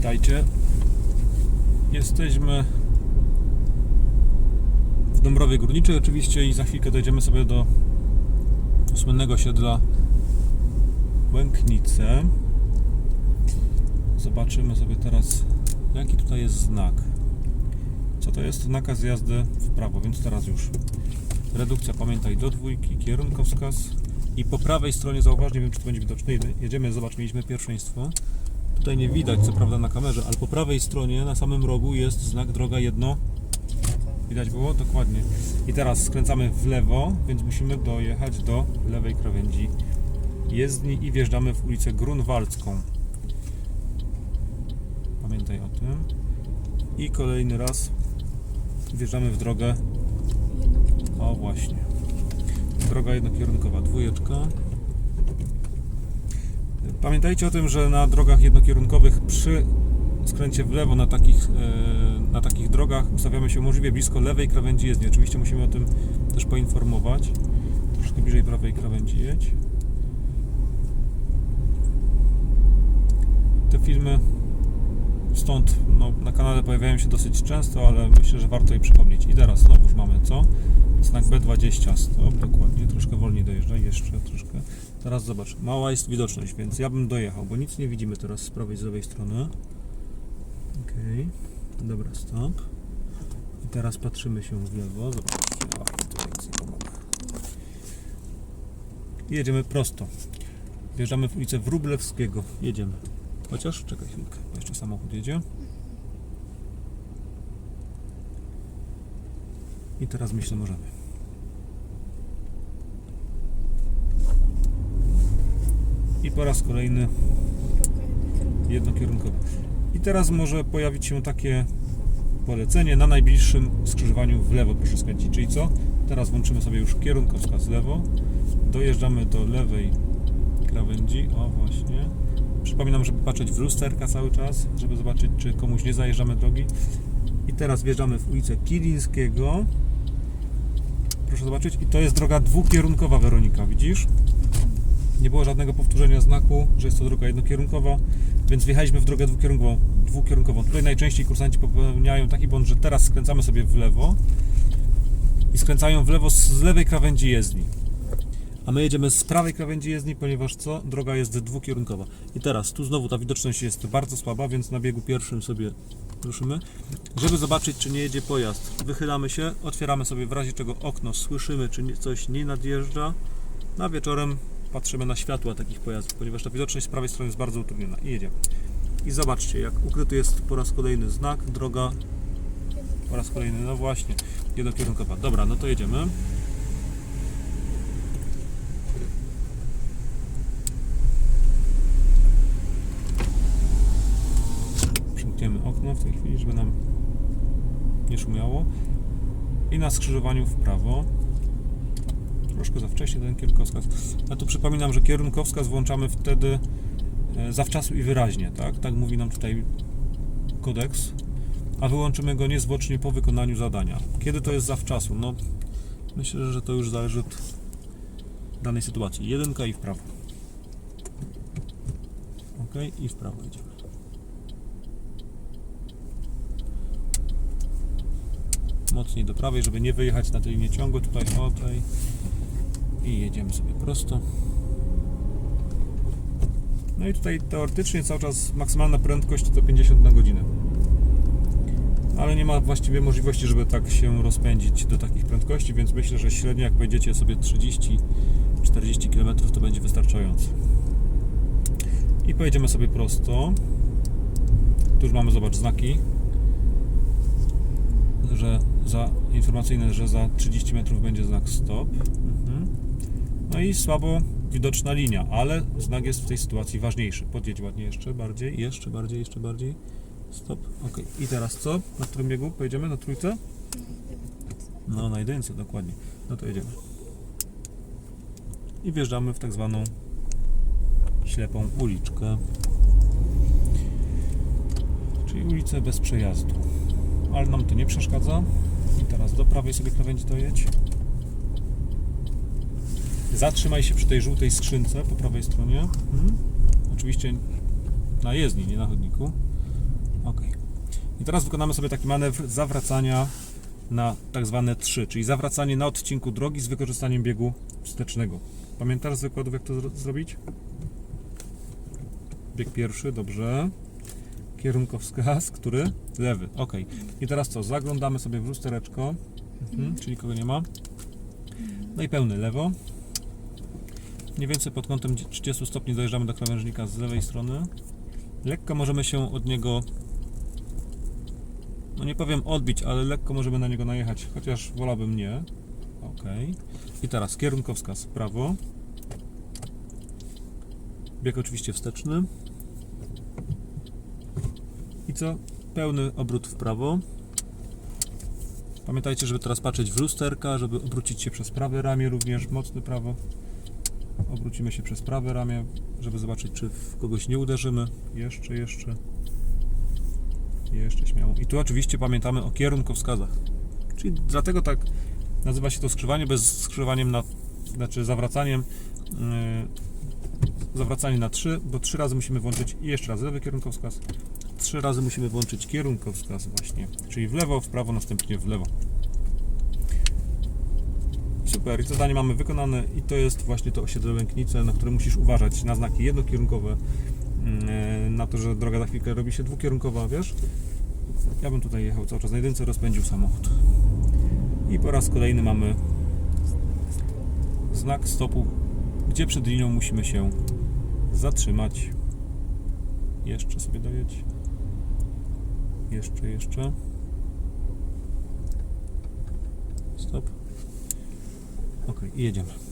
Witajcie. Jesteśmy w Dąbrowie Górniczej oczywiście i za chwilkę dojdziemy sobie do słynnego osiedla Łęknice. Zobaczymy sobie teraz jaki tutaj jest znak. Co to jest? Nakaz jazdy w prawo, więc teraz już redukcja, pamiętaj, do dwójki, kierunkowskaz i po prawej stronie zauważ, nie wiem czy to będzie widoczne, jedziemy, zobacz, mieliśmy pierwszeństwo. Tutaj nie widać co prawda na kamerze, ale po prawej stronie na samym rogu jest znak droga jedno. Widać było? Dokładnie. I teraz skręcamy w lewo, więc musimy dojechać do lewej krawędzi jezdni i wjeżdżamy w ulicę Grunwaldzką. Pamiętaj o tym. I kolejny raz wjeżdżamy w drogę. O właśnie. Droga jednokierunkowa, dwójeczka. Pamiętajcie o tym, że na drogach jednokierunkowych przy skręcie w lewo na takich, e, na takich drogach ustawiamy się możliwie blisko lewej krawędzi jezdni. Oczywiście musimy o tym też poinformować. Troszkę bliżej prawej krawędzi jedź. Te filmy stąd no, na kanale pojawiają się dosyć często, ale myślę, że warto je przypomnieć. I teraz znowuż mamy co? Znak B20, stop, dokładnie, troszkę wolniej dojeżdża, jeszcze troszkę. Teraz zobacz, mała jest widoczność, więc ja bym dojechał, bo nic nie widzimy teraz z prawej, z lewej strony. Okej, dobra, stop. I teraz patrzymy się w lewo, zobaczcie, o, tutaj. I jedziemy prosto. Wjeżdżamy w ulicę Wróblewskiego, jedziemy. Chociaż, czekaj chwilkę, jeszcze samochód jedzie. I teraz myślę możemy. Po raz kolejny jednokierunkowo. I teraz może pojawić się takie polecenie na najbliższym skrzyżowaniu w lewo proszę skręcić. Czyli co? Teraz włączymy sobie już kierunkowskaz lewo. Dojeżdżamy do lewej krawędzi. O właśnie. Przypominam, żeby patrzeć w lusterka cały czas, żeby zobaczyć, czy komuś nie zajeżdżamy drogi. I teraz wjeżdżamy w ulicę Kilińskiego. Proszę zobaczyć. I to jest droga dwukierunkowa, Weronika, widzisz? Nie było żadnego powtórzenia znaku, że jest to droga jednokierunkowa, więc wjechaliśmy w drogę dwukierunkową. dwukierunkową. Tutaj najczęściej kursanci popełniają taki błąd, że teraz skręcamy sobie w lewo i skręcają w lewo z lewej krawędzi jezdni. A my jedziemy z prawej krawędzi jezdni, ponieważ co? Droga jest dwukierunkowa. I teraz tu znowu ta widoczność jest bardzo słaba, więc na biegu pierwszym sobie ruszymy. Żeby zobaczyć, czy nie jedzie pojazd, wychylamy się, otwieramy sobie w razie czego okno, słyszymy, czy coś nie nadjeżdża. Na wieczorem patrzymy na światła takich pojazdów, ponieważ ta widoczność z prawej strony jest bardzo utrudniona. I jedziemy. I zobaczcie, jak ukryty jest po raz kolejny znak, droga po raz kolejny, no właśnie, jednokierunkowa. Dobra, no to jedziemy. Przymkniemy okno w tej chwili, żeby nam nie szumiało. I na skrzyżowaniu w prawo. Troszkę za wcześnie ten kierunkowskaz. Ja tu przypominam, że kierunkowskaz włączamy wtedy e, zawczasu i wyraźnie, tak? Tak mówi nam tutaj kodeks. A wyłączymy go niezwłocznie po wykonaniu zadania. Kiedy to jest zawczasu? No, myślę, że to już zależy od danej sytuacji. Jedynka i w prawo. Ok, i w prawo idziemy. Mocniej do prawej, żeby nie wyjechać na tej linię. Tutaj o tej. I jedziemy sobie prosto. No i tutaj teoretycznie cały czas maksymalna prędkość to 50 na godzinę. Ale nie ma właściwie możliwości, żeby tak się rozpędzić do takich prędkości, więc myślę, że średnio jak pojedziecie sobie 30-40 km to będzie wystarczająco. I pojedziemy sobie prosto. Tu już mamy, zobacz, znaki, że za informacyjne, że za 30 metrów będzie znak stop. Mhm. No i słabo widoczna linia, ale znak jest w tej sytuacji ważniejszy. Podjedź ładnie jeszcze bardziej, jeszcze bardziej, jeszcze bardziej. Stop. Ok. I teraz co? Na którym biegu pojedziemy? Na trójce? No, na jedynce, dokładnie. No to jedziemy. I wjeżdżamy w tak zwaną ślepą uliczkę. Czyli ulicę bez przejazdu. Ale nam to nie przeszkadza. I teraz do prawej sobie krawędzi dojedź. Zatrzymaj się przy tej żółtej skrzynce po prawej stronie. Mhm. Oczywiście na jezdni, nie na chodniku. Ok. I teraz wykonamy sobie taki manewr zawracania na tak zwane 3, czyli zawracanie na odcinku drogi z wykorzystaniem biegu wstecznego. Pamiętasz z wykładów, jak to zro- zrobić? Bieg pierwszy, dobrze. Kierunkowskaz, który? Lewy, ok. I teraz co? Zaglądamy sobie w lustereczko, mhm, czyli kogo nie ma. No i pełny lewo. Mniej więcej pod kątem 30 stopni dojeżdżamy do krawężnika z lewej strony. Lekko możemy się od niego, no nie powiem odbić, ale lekko możemy na niego najechać, chociaż wolałbym nie. Ok. I teraz kierunkowskaz prawo. Bieg oczywiście wsteczny. I co? Pełny obrót w prawo. Pamiętajcie, żeby teraz patrzeć w lusterka, żeby obrócić się przez prawe ramię również, mocne prawo. Obrócimy się przez prawe ramię, żeby zobaczyć, czy w kogoś nie uderzymy. Jeszcze, jeszcze. Jeszcze śmiało. I tu oczywiście pamiętamy o kierunkowskazach. Czyli dlatego tak nazywa się to skrzywanie, bez skrzywaniem na, znaczy zawracaniem, yy, zawracanie na 3, bo trzy razy musimy włączyć i jeszcze raz lewy kierunkowskaz, trzy razy musimy włączyć kierunkowskaz właśnie, czyli w lewo, w prawo, następnie w lewo. Super, i zadanie mamy wykonane i to jest właśnie to osiedle Łęknice, na które musisz uważać na znaki jednokierunkowe, yy, na to, że droga za chwilkę robi się dwukierunkowa, wiesz? Ja bym tutaj jechał cały czas na jedynce, rozpędził samochód. I po raz kolejny mamy znak stopu, gdzie przed linią musimy się zatrzymać. Jeszcze sobie dojedź. Jeszcze, jeszcze. Stop. Ok, i jedziemy.